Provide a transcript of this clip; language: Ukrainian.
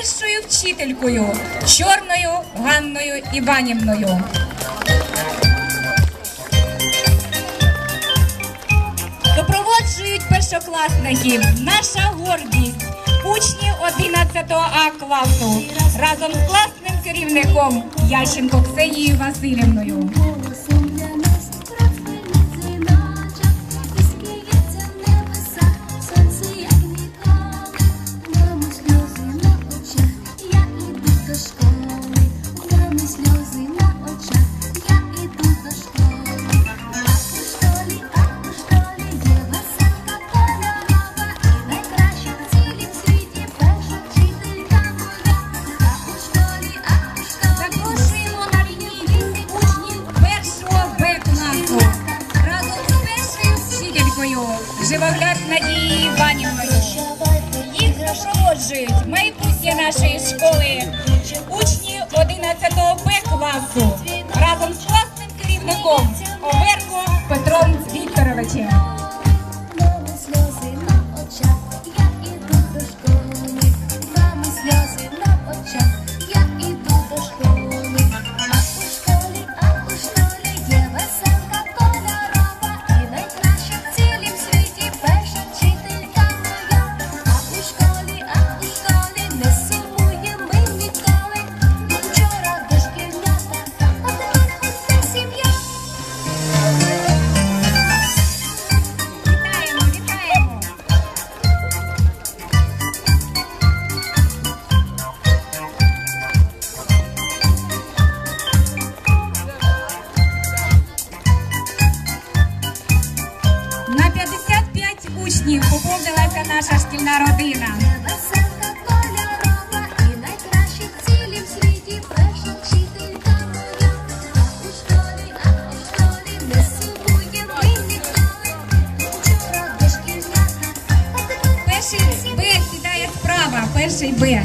першою вчителькою чорною Ганною Іванівною. супроводжують першокласників наша гордість, учні 11 А класу разом з класним керівником Ященко Ксенією Васильівною. Іванівкою, Живогляд Надією Іванівкою. Їх пошкоджують майбутнє нашої школи, учні 11 Б класу разом з класним керівником Оверко Петром Вікторовичем. учнів поповнилася наша шкільна родина. Перший Б кидає справа, перший Б.